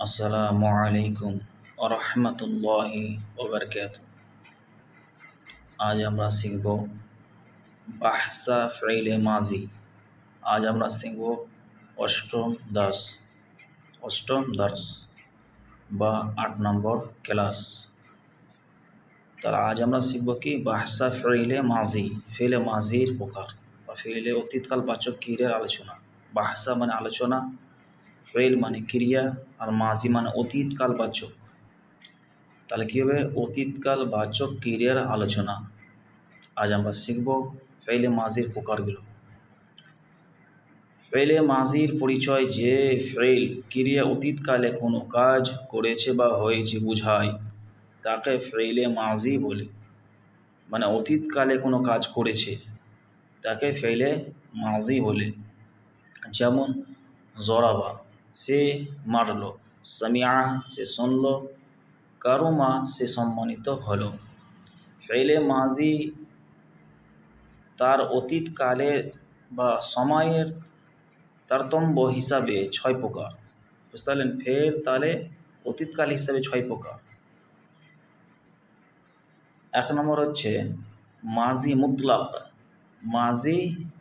আসসালামু আলাইকুম রহমতুল্লাহি ওবরকাত আজ আমরা শিখব বাহসা ফেইলে মাজি। আজ আমরা শিখব অষ্টম দাস। অষ্টম দাস বা আট নম্বর ক্লাস। তাহলে আজ আমরা শিখব কি? বাহসা ফেইলে মাজি। ফেলে মাজির প্রকার বা ফেলে অতীতকাল বাচক ক্রিয়ার আলোচনা। বাহসা মানে আলোচনা। ফেল মানে ক্রিয়া আর মাঝি মানে অতীতকাল বাচক। তাহলে কী হবে? অতীতকাল বাচক ক্রিয়ার আলোচনা। আজ আমরা শিখব ফেলে মাঝির প্রকারগুলো। ফেলে মাঝির পরিচয় যে ফেল ক্রিয়া অতীতকালে কোনো কাজ করেছে বা হয়েছে বুঝায়, তাকে ফেলে মাঝি বলে। মানে অতীতকালে কোনো কাজ করেছে, তাকে ফেলে মাঝি বলে। যেমন জরাবা সে মারল সামিয়া সে শুনল, কারুমা সে সম্মানিত হলো। ফেলে মাজি তার অতীতকালে বা সময়ের তারতম্য হিসাবে ছয় প্রকার। বুঝতে পারলেন? ফের তাহলে অতীতকাল হিসাবে ছয় প্রকার। এক নম্বর হচ্ছে মাজি মুতলাক। মাজি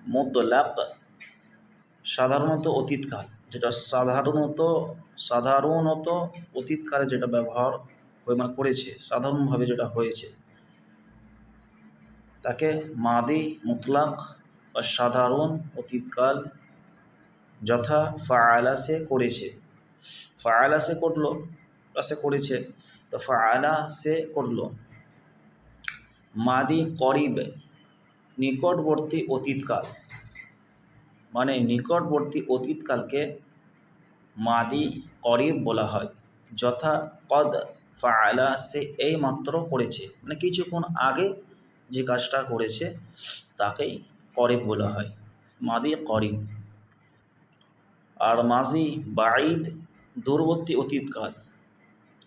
মুতলাক সাধারণত অতীতকাল যেটা সাধারণত সাধারণত অতীতকালে যেটা ব্যবহার হয়ে মানে করেছে, সাধারণভাবে যেটা হয়েছে, তাকে মাদি, মুতলাক বা সাধারণ অতীতকাল যথা ফায়লা সে করেছে। ফায়লা সে করল সে করেছে? তো ফায়লা সে করল। মাদি করিব, নিকটবর্তী অতীতকাল। মানে নিকটবর্তী অতীতকালকে মাদি করিব বলা হয়। যথা কদ ফায়লা সে এই মাত্র করেছে। মানে কিছুক্ষণ আগে যে কাজটা করেছে, তাকেই করিব বলা হয়। মাদি করিব। আর মাজি বাইদ দূরবর্তী অতীতকাল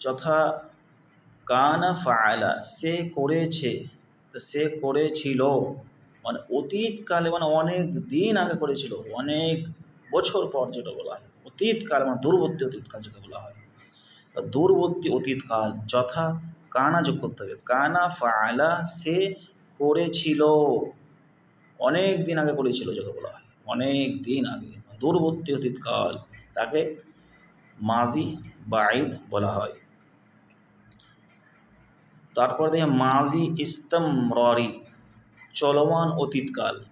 যথা কানা ফায়লা সে করেছে, তো সে করেছিল। মানে অতীতকালে মানে অনেক দিন আগে করেছিল, অনেক বছর পর যেটা বলা হয়। অতীতকাল মানে দূরবর্তী অতীতকাল যেটা বলা হয়। তা দূরবর্তী অতীতকাল যথা কানা যোগ করতে হবে। কানা ফায়লা সে করেছিল। অনেক দিন আগে করেছিল যেটা বলা হয়। অনেক দিন আগে। দূরবর্তী অতীতকাল তাকে মাজি বাইদ বলা হয়। তারপর দেখে মাজি ইস্তমরি চলমান অতীতকাল,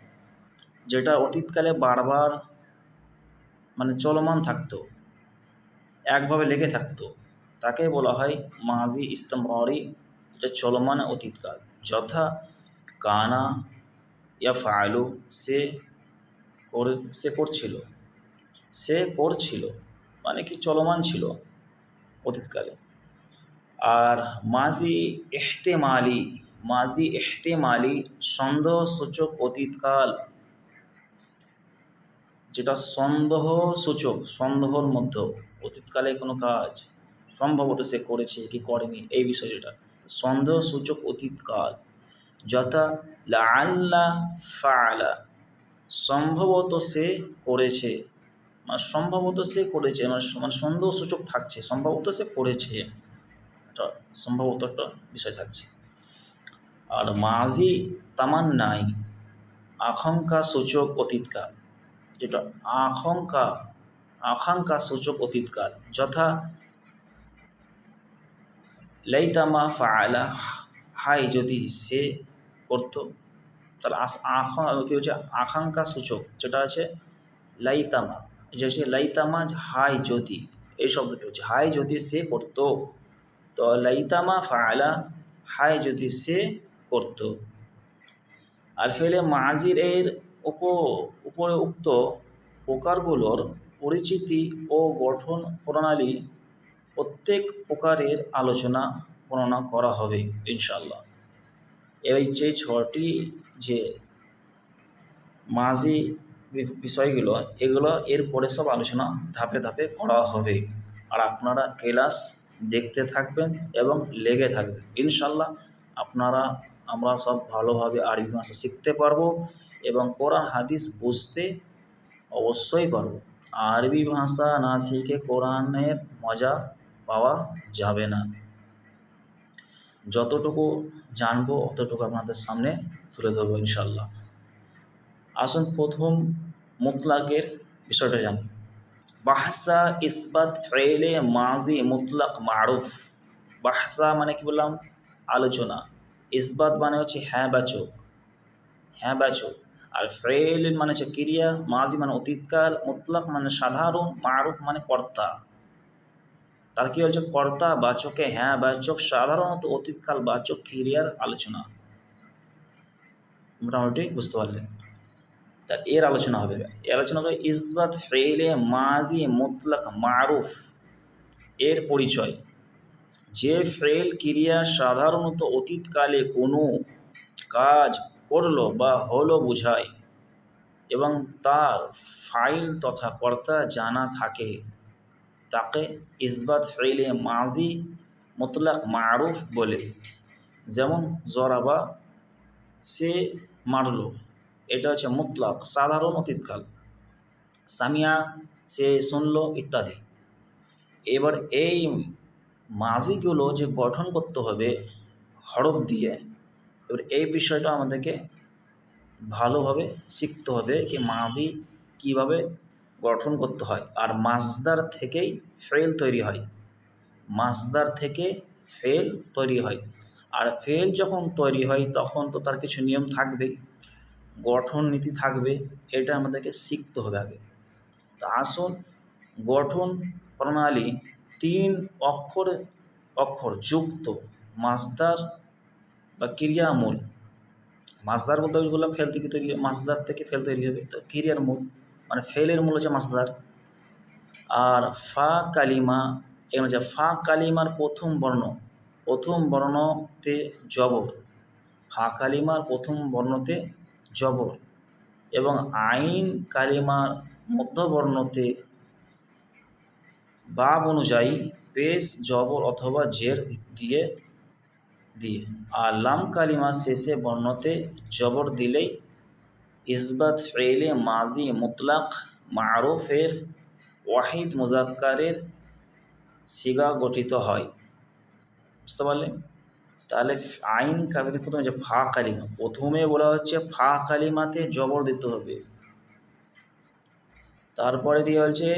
যেটা অতীতকালে বারবার মানে চলমান থাকতো, একভাবে লেগে থাকতো, তাকে বলা হয় মাজি ইস্তমরি এটা চলমান অতীতকাল। যথা কানা ইয়া ফায়লু সে করে, সে করছিল। সে করছিল মানে কি চলমান ছিল অতীতকালে। আর মাজি এহতেমালি মাজি এহতেমালি সন্দেহসূচক অতীতকাল যেটা সন্দেহ সূচক, সন্দেহর মধ্যে অতীতকালে কোনো কাজ সম্ভবত সে করেছে কি করেনি, এই বিষয় যেটা। সন্দেহ সূচক অতীতকাল। যথা লাল্লা ফালা সম্ভবত সে করেছে। মানে সম্ভবত সে করেছে মানে সন্দেহ সূচক থাকছে, সম্ভবত সে করেছে। একটা সম্ভবত একটা বিষয় থাকছে। আর মাঝি তামান্নাই, আকাঙ্ক্ষা সূচক অতীতকাল। যেটা আকাঙ্ক্ষা আকাঙ্ক্ষা সূচক অতীতকাল, যথা লাইতামা ফায়লা হাই যদি সে করতো, তাহলে কি হচ্ছে? আকাঙ্ক্ষা সূচক, যেটা আছে লাইতামা যে হচ্ছে লাইতামা হাই যদি, এই শব্দটি হচ্ছে হাই যদি সে করতো, তো লাইতামা ফায়লা হাই যদি সে করত। আর ফেলে মাজির এর উপ উপরে প্রকারগুলোর পরিচিতি ও গঠন প্রণালী প্রত্যেক প্রকারের আলোচনা বর্ণনা করা হবে ইনশাল্লাহ এই যে ছটি যে মাঝি বিষয়গুলো, এগুলো এর পরে সব আলোচনা ধাপে ধাপে করা হবে। আর আপনারা ক্লাস দেখতে থাকবেন এবং লেগে থাকবেন। ইনশাল্লাহ আপনারা, আমরা সব ভালোভাবে আরবি ভাষা শিখতে পারব। এবং কোরআন হাদিস বুঝতে অবশ্যই পারব। আরবি ভাষা না শিখে কোরআনের মজা পাওয়া যাবে না। যতটুকু জানব, অতটুকু আপনাদের সামনে তুলে ধরবো ইনশাল্লাহ আসুন প্রথম মুতলাকের বিষয়টা জানি। বাহসা ইসবাত ফেলে মাজি মুতলাক মারুফ। বাহসা মানে কি বললাম? আলোচনা। ইসবাত মানে হচ্ছে হ্যাঁ বাচক হ্যাঁ বাচক আর ফেল মানে হচ্ছে ক্রিয়া মাজি মানে অতীতকাল, মুতলাক মানে সাধারণ, মারুফ মানে কর্তা। তার কি হচ্ছে কর্তা, বাচকে হ্যাঁ বাচক, সাধারণত অতীতকাল, বাচক, ক্রিয়ার আলোচনা। মোটামুটি বুঝতে পারলেন তা এর আলোচনা হবে। এর আলোচনা হবে ইসবাত ফেলে মাজি মুতলাক, মারুফ। এর পরিচয়। যে ফেল ক্রিয়া সাধারণত অতীতকালে কোনো কাজ করল বা হলো বোঝায় এবং তার ফাইল তথা কর্তা জানা থাকে। তাকে ইসবাত ফেলে মাজি মুতলাক মারুফ বলে। যেমন জরাবা সে মারলো, এটা হচ্ছে মুতলাক, সাধারণ অতীতকাল। সামিয়া, সে শুনল ইত্যাদি। এবার এই মাজিগুলো যে গঠন করতে হবে হরফ দিয়ে এবার এই বিষয়টা আমাদেরকে ভালোভাবে শিখতে হবে কি মাদি কীভাবে গঠন করতে হয়। আর মাসদার থেকেই ফেল তৈরি হয়। মাসদার থেকে ফেল তৈরি হয়। আর ফেল যখন তৈরি হয়, তখন তো তার কিছু নিয়ম থাকবেই। গঠন নীতি থাকবে, এটা আমাদেরকে শিখতে হবে আগে। তা আসুন, গঠন প্রণালী তিন অক্ষর অক্ষর যুক্ত মাসদার বা ক্রিয়া ক্রিয়ামূল মাসদার বলতে আমি বললাম ফেল থেকে তৈরি মাসদার থেকে ফেল তৈরি হবে। তো ক্রিয়ার মূল মানে ফেলের মূল হচ্ছে মাসদার আর ফা কালিমা এখানে হচ্ছে ফা কালিমার প্রথম বর্ণ। প্রথম বর্ণতে জবর। ফা কালিমার প্রথম বর্ণতে জবর। এবং আইন কালিমার মধ্যবর্ণতে বাব অনুযায়ী পেশ জবর অথবা জের দিয়ে দিয়ে। আর লাম কালিমা শেষে বর্ণতে জবর দিলেই ইসবাত ফেলে মাজি মুতলাক মারুফের ওয়াহিদ মুজাক্কারের সিগা গঠিত হয়। বুঝতে পারলেন? তাহলে আইন কাবিকে প্রথমে যে ফা কালিমা, প্রথমে বলা হচ্ছে ফা কালিমাতে জবর দিতে হবে। তারপরে দিয়ে হচ্ছে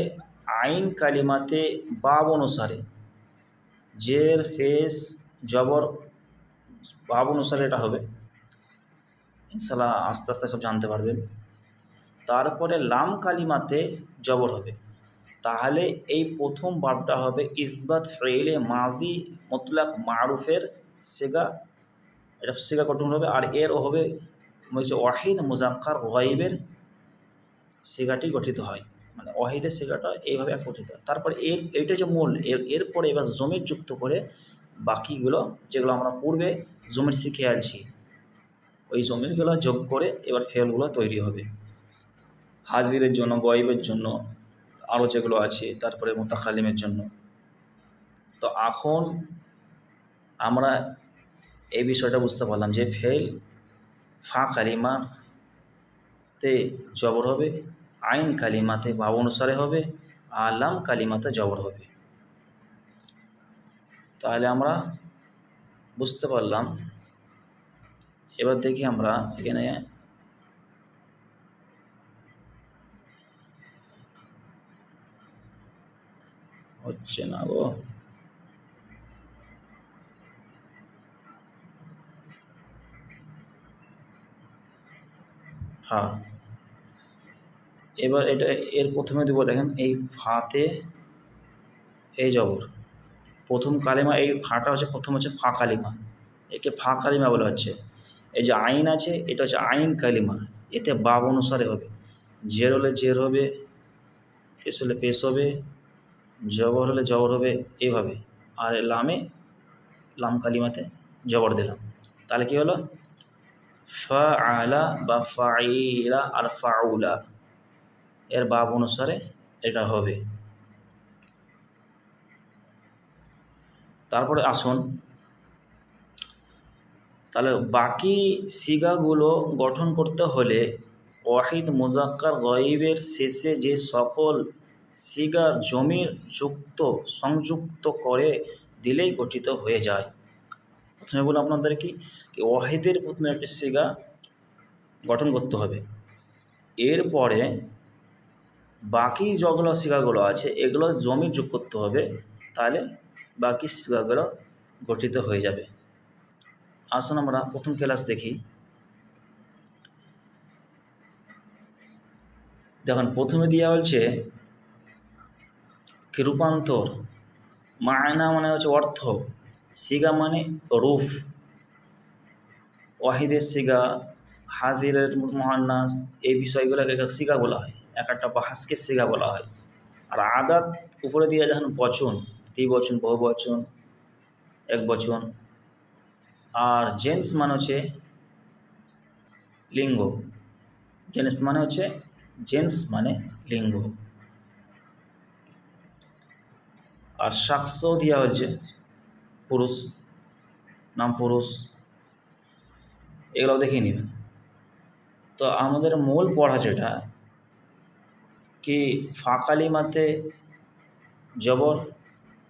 আইন কালিমাতে বাব অনুসারে, জের, ফেস, জবর বাব অনুসারে এটা হবে। ইনশাল্লাহ আস্তে আস্তে সব জানতে পারবেন। তারপরে লাম কালিমাতে জবর হবে। তাহলে এই প্রথম বাবটা হবে ইসবাত ফেলে মাজি মতলাক মারুফের সেগা, এটা সেগা গঠন হবে। আর এর হবে হচ্ছে ওয়াহিদ মুজাক্কার ওয়াইবের সেগাটি গঠিত হয়। মানে ওয়াহিদের সেগাটা এইভাবে গঠিত হয়। তারপর এর, এইটা যে মূল, এর, এরপরে এবার জমির যুক্ত করে বাকিগুলো যেগুলো আমরা পূর্বে জমির শিখে আছি ওই জমিরগুলো যোগ করে এবার ফেলগুলো তৈরি হবে। হাজিরের জন্য, গয়েবের জন্য আরও যেগুলো আছে, তারপরে মোতাকালিমের জন্য। তো এখন আমরা এই বিষয়টা বুঝতে পারলাম যে ফেল ফা কালিমাতে জবর হবে, আইন কালিমাতে ভাব অনুসারে হবে, আলাম কালিমাতে জবর হবে। তাহলে আমরা বুঝতে পারলাম। এবার দেখি আমরা এখানে হচ্ছে না গো। হ্যাঁ এবার এটা এর প্রথমে দেবো, দেখেন এই ফাতে এই জবর। প্রথম কালিমা, এই ফাটা হচ্ছে, প্রথম হচ্ছে ফা কালিমা। একে ফা কালিমা বলা হচ্ছে। এই যে আইন আছে, এটা হচ্ছে আইন কালিমা। এতে বাব অনুসারে হবে। জের হলে জের হবে, পেশ হলে পেশ হবে, জবর হলে জবর হবে এইভাবে আর লামে, লাম কালিমাতে জবর দিলাম। তাহলে কী হলো? ফা আলা বা ফাইলা আর ফাউলা। এর বাব অনুসারে এটা হবে। তারপরে আসুন। তাহলে বাকি সিগাগুলো গঠন করতে হলে ওয়াহিদ মুজাক্কার গয়েবের শেষে যে সকল সিগার জমির যুক্ত, সংযুক্ত করে দিলেই গঠিত হয়ে যায়। প্রথমে বললাম আপনাদের কি? কি ওয়াহিদের প্রথমে একটি সিগা গঠন করতে হবে। এরপরে বাকি যগুলো সিগাগুলো আছে, এগুলো জমি যোগ করতে হবে। তাহলে বাকি সিগাগুলো গঠিত হয়ে যাবে। আসুন আমরা প্রথম ক্লাস দেখি। দেখুন, প্রথমে দেওয়া হচ্ছে কি রূপান্তর? মায়না মানে হচ্ছে অর্থ, সিগা মানে রূপ। ওয়াহিদের সিগা, হাজিরের মহান্নাস, এই বিষয়গুলোকে এক সিগা বলা হয়। এক একটা বাহাসকে সিগা বলা হয়। আর আদাত উপরে দিয়ে যখন বচন বচন বহু বচন এক বচন আর জেন্টস মানে হচ্ছে লিঙ্গ। জেন্টস মানে হচ্ছে জেন্টস মানে লিঙ্গ। আর শাকসও দেওয়া হচ্ছে পুরুষ, নাম পুরুষ। এগুলো দেখে নেবেন। তো আমাদের মূল পড়া যেটা, কি ফা কালিমাতে জবর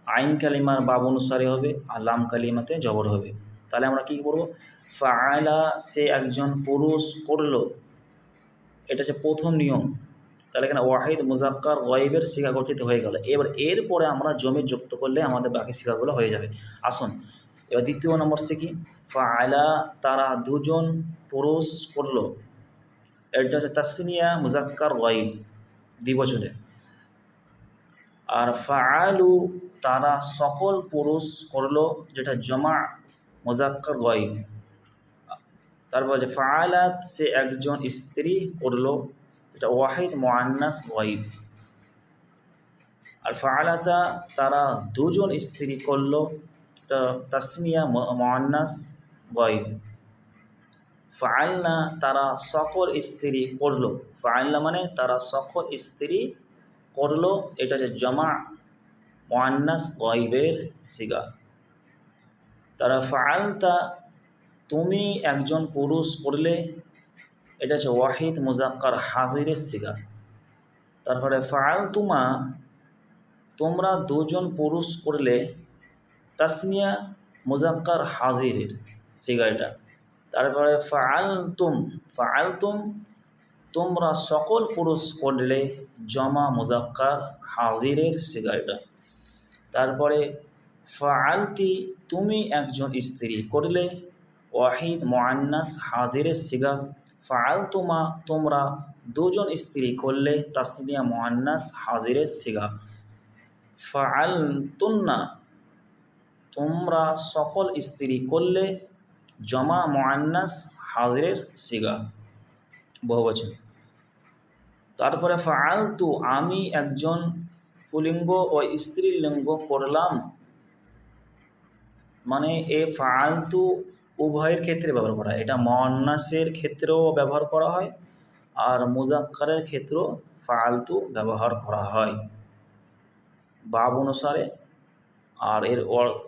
আইন কালিমার বাব অনুসারে হবে আর লাম কালিমাতে জবর হবে। তাহলে আমরা কী করব? ফায়লা সে একজন পুরুষ করল। এটা হচ্ছে প্রথম নিয়ম। তাহলে এখানে ওয়াহিদ, মুজাক্কার ওয়াইবের শিখা গঠিত হয়ে গেল। এবার এরপরে আমরা জমি যুক্ত করলে আমাদের বাকি শিখাগুলো হয়ে যাবে। আসুন, এবার দ্বিতীয় নম্বর শিখি ফায়লা তারা দুজন পুরুষ করল। এটা হচ্ছে তাসনিয়া, মুজাক্কার ওয়াইব দ্বিবচনে আর ফাআলু তারা সকল পুরুষ করল যেটা জমা, মুজাক্কার ওয়াইব তারপর যে ফাআলাত সে একজন স্ত্রী করল এটা ওয়াহিদ মোয়ান্নাস ওয়াইব আর ফাআলাতা তারা দুজন স্ত্রী করল এটা তাসনিয়া মোয়ান্নাস ওয়াইব ফাআলনা তারা সকল স্ত্রী করল। ফাআলনা মানে তারা সকল স্ত্রী করল এটা হচ্ছে জমা মোয়ান্নাস ওয়াইবের সিগা। তারা ফাআলতা, তুমি একজন পুরুষ করলে এটা হচ্ছে ওয়াহিদ মুজাক্কার হাজিরের সিগা। তারপরে ফাআল তুমা তোমরা দুজন পুরুষ করলে তাসমিয়া মুজাক্কার হাজিরের সিগা এটা। তারপরে ফাআল তুম ফাআল তুম তোমরা সকল পুরুষ করলে জমা মুজাক্কার হাজিরের সিগা এটা। তারপরে, ফাআলতি, তুমি একজন স্ত্রী করলে? ওয়াহিদ মোয়ান্নাস হাজিরের সিগা ফাআল তুমা তোমরা দুজন স্ত্রী করলে? তাসমিয়া মোয়ান্নাস হাজিরের সিগা ফাআল তুন্না তোমরা সকল স্ত্রী করলে? জমা মোয়ান্নাস হাজিরের সিগা বহুবচন তারপরে ফাআল তু আমি একজন পুলিঙ্গ ও স্ত্রীলিঙ্গ করলাম। মানে এ ফালতু উভয়ের ক্ষেত্রে ব্যবহার করা হয়। এটা মন্নাসের ক্ষেত্রেও ব্যবহার করা হয় আর মুজাক্কারের ক্ষেত্রেও ফালতু ব্যবহার করা হয়। বাব অনুসারে আর এর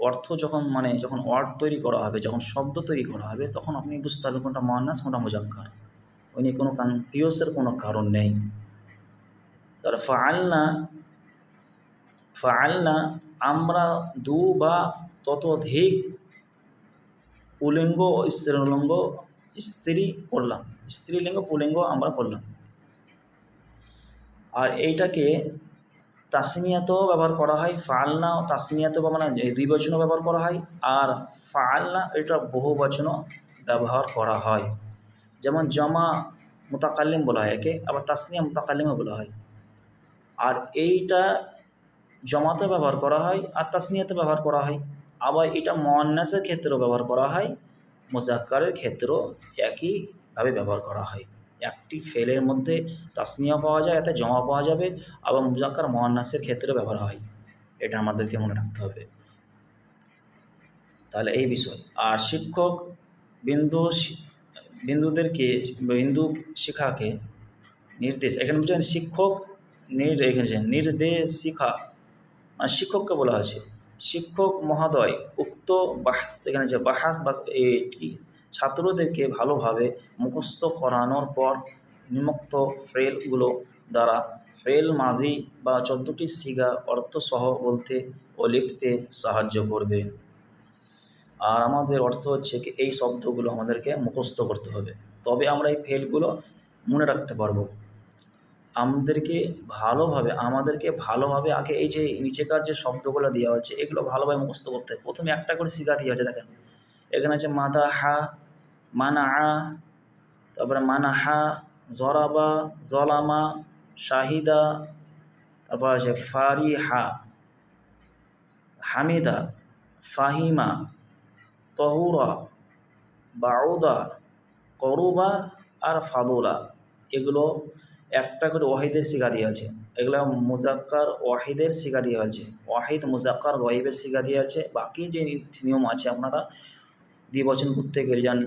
অর্থ যখন মানে যখন ওয়ার্ড তৈরি করা হবে, যখন শব্দ তৈরি করা হবে, তখন আপনি বুঝতে পারবেন কোনটা মহান্নাস কোনটা মুজাক্কার ওই নিয়ে কোনো কনফিউজের কোনো কারণ নেই। তার ফালনা ফালনা আমরা দু বা ততোধিক পুলিঙ্গ ও স্ত্রীলিঙ্গ স্ত্রী করলাম। স্ত্রীলিঙ্গ, পুলিঙ্গ আমরা করলাম। আর এইটাকে তাসমিয়াতেও ব্যবহার করা হয় ফালনা তাসমিয়াতেও মানে দুই বচনও ব্যবহার করা হয় আর ফালনা এটা বহু বচনও ব্যবহার করা হয়। যেমন জমা মোতাকাল্লিম বলা হয় একে, আবার তাসমিয়া মোতাকাল্লিমও বলা হয়। আর এইটা জমাতে ব্যবহার করা হয় আর তাসনিয়াতে ব্যবহার করা হয়। আবার এটা মন্নাসের ক্ষেত্রেও ব্যবহার করা হয় মোজাক্কারের ক্ষেত্রেও একইভাবে ব্যবহার করা হয়। একটি ফেলের মধ্যে তাসনিয়া পাওয়া যায়, এতে জমা পাওয়া যাবে, আবার মুজাক্কার মহান্নাসের ক্ষেত্রেও ব্যবহার হয়। এটা আমাদেরকে মনে রাখতে হবে। তাহলে এই বিষয়। আর শিক্ষক বিন্দু বিন্দুদেরকে, বিন্দু শিখাকে নির্দেশ, এখানে বুঝলেন শিক্ষক নির, এখানে নির্দেশিকা শিক্ষককে বলা হয়েছে। শিক্ষক মহোদয়, উক্ত বাহাস, এখানে যে বাহাস বা ছাত্রদেরকে ভালোভাবে মুখস্থ করানোর পর নিম্নোক্ত ফ্রেলগুলো দ্বারা ফেল মাঝি বা চোদ্দোটি সিগা অর্থসহ বলতে ও লিখতে সাহায্য করবে। আর আমাদের অর্থ হচ্ছে কি, এই শব্দগুলো আমাদেরকে মুখস্থ করতে হবে। তবে আমরা এই ফেলগুলো মনে রাখতে পারব। আমাদেরকে ভালোভাবে আমাদেরকে ভালোভাবে আগে এই যে নিচেকার যে শব্দগুলো দেওয়া হচ্ছে, এগুলো ভালোভাবে মুখস্থ করতে হবে। প্রথমে একটা করে শিখা দেওয়া হচ্ছে দেখেন। এখানে আছে মাদা হা মানা আ তারপরে মানা হা জরাবা, জলামা, শাহিদা, তারপর আছে ফারিহা, হামিদা, ফাহিমা, তহুরা, বাউদা, করুবা আর ফাদুলা। এগুলো একটা করে ওয়াহিদের শিখা দেওয়া আছে। এগুলো মুজাক্কার ওয়াহিদের শিখা দেওয়া আছে। ওয়াহিদ, মুজাক্কার ওয়াহিদের শিখা দেওয়া আছে। বাকি যে নিয়ম আছে, আপনারা দ্বিবচন করতে গেলে যান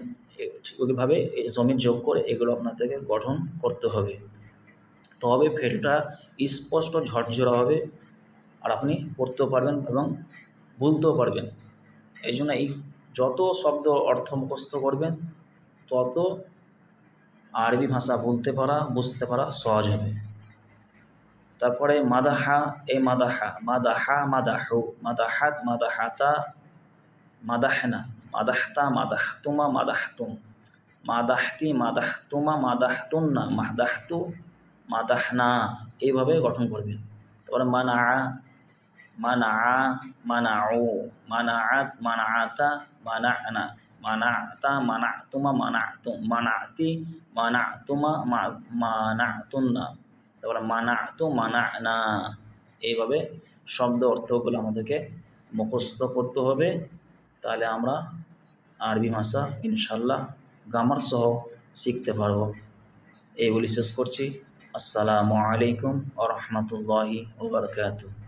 ওইভাবে জমির যোগ করে এগুলো আপনাদেরকে গঠন করতে হবে। তবে ফেলটা স্পষ্ট ঝরঝরা হবে আর আপনি পড়তেও পারবেন এবং বলতেও পারবেন। এই জন্য এই যত শব্দ অর্থ মুখস্থ করবেন, তত আরবি ভাষা বলতে পারা, বুঝতে পারা সহজ হবে। তারপরে মাদাহা, এ মাদাহা মাদাহা মাদাহু মাদাহাত মাদাহাতা মাদাহনা, মাদাহতা মাদাহতুমা মাদাহতুম, মাদাহতি মাদাহতুমা মাদাহতুন্না মাদাহতু মাদাহনা, এইভাবে গঠন করবেন। তারপরে মানা মানা মানাউ মানাআত মানাআতা মানা'না মানা'তা মানা'তুমা মানা'তুম মানা'তি মানা'তুমা মানা'তুন্না তারপরে মানা'তু মানা'না। এইভাবে শব্দ অর্থগুলো আমাদেরকে মুখস্থ করতে হবে। তাহলে আমরা আরবি ভাষা ইনশাল্লাহ গামার সহ শিখতে পারব। এই বলি শেষ করছি। আসসালামু আলাইকুম আ রহমতুল্লাহি ওবরকাতুহ